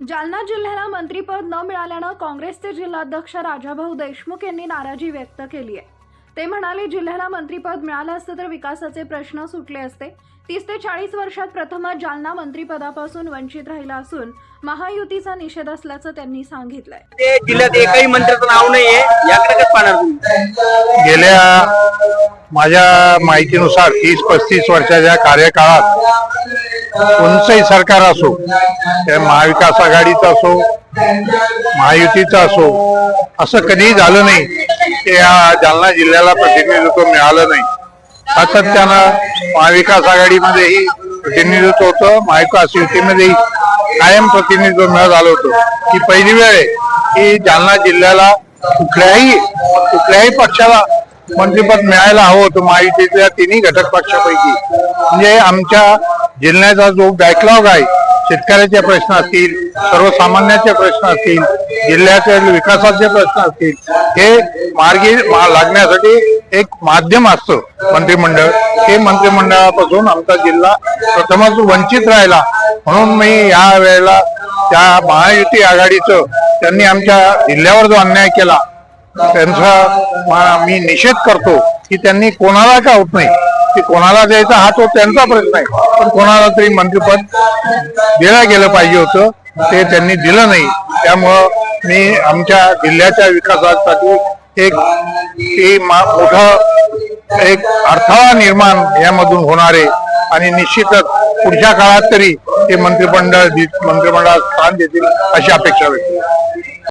जालना जिल्ह्याला मंत्रीपद न मिळाल्यानं काँग्रेसचे जिल्हाध्यक्ष राजाभाऊ देशमुख यांनी नाराजी व्यक्त केली आहे. ते म्हणाले जिल्ह्याला मंत्रीपद मिळालं असतं तर विकासाचे प्रश्न सुटले असते. तीस ते चाळीस वर्षात प्रथमच जालना मंत्रिपदापासून वंचित राहिला असून महायुतीचा निषेध असल्याचं त्यांनी सांगितलंय. ते जिल्ह्यात एकही मंत्र्याचं नाव नाहीये. याकडे कसं पाहणार तुम्ही? गेल्या माझ्या माहितीनुसार तीस पस्तीस वर्षाच्या कार्यकाळात कोणचंही सरकार असो ते महाविकास आघाडीचं असो महायुतीचं असो असं कधीही झालं नाही की या जालना जिल्ह्याला प्रतिनिधित्व मिळालं नाही. सातत्यानं महाविकास आघाडीमध्येही प्रतिनिधित्व होतं महाविकास युतीमध्येही कायम प्रतिनिधित्व मिळत आलं होतं. ही पहिली वेळ आहे की जालना जिल्ह्याला कुठल्याही कुठल्याही पक्षाला मंत्रिपद मिळायला हवं होतं. महायुतीतल्या तिन्ही घटक पक्षापैकी. म्हणजे आमच्या जिल्ह्याचा जो बॅकलॉग आहे शेतकऱ्याचे प्रश्न असतील सर्वसामान्याचे प्रश्न असतील जिल्ह्याचे विकासाचे प्रश्न असतील हे मार्गी लागण्यासाठी एक माध्यम असतं मंत्रिमंडळ. हे मंत्रिमंडळापासून आमचा जिल्हा प्रथमच वंचित राहिला. म्हणून मी या वेळेला त्या महायुती आघाडीचं त्यांनी आमच्या जिल्ह्यावर जो अन्याय केला त्यांचा मी निषेध करतो की त्यांनी कोणाला का होत नाही? की कोणाला द्यायचा हा तो त्यांचा प्रश्न आहे. पण कोणाला तरी मंत्रिपद दिलं गेलं पाहिजे होतं ते त्यांनी दिलं नाही. त्यामुळं मी आमच्या जिल्ह्याच्या विकासासाठी एक ते मोठं एक अडथळा निर्माण यामधून होणारे आणि निश्चितच पुढच्या काळात तरी ते मंत्रिमंडळ मंत्रिमंडळात स्थान देतील अशी अपेक्षा व्यक्त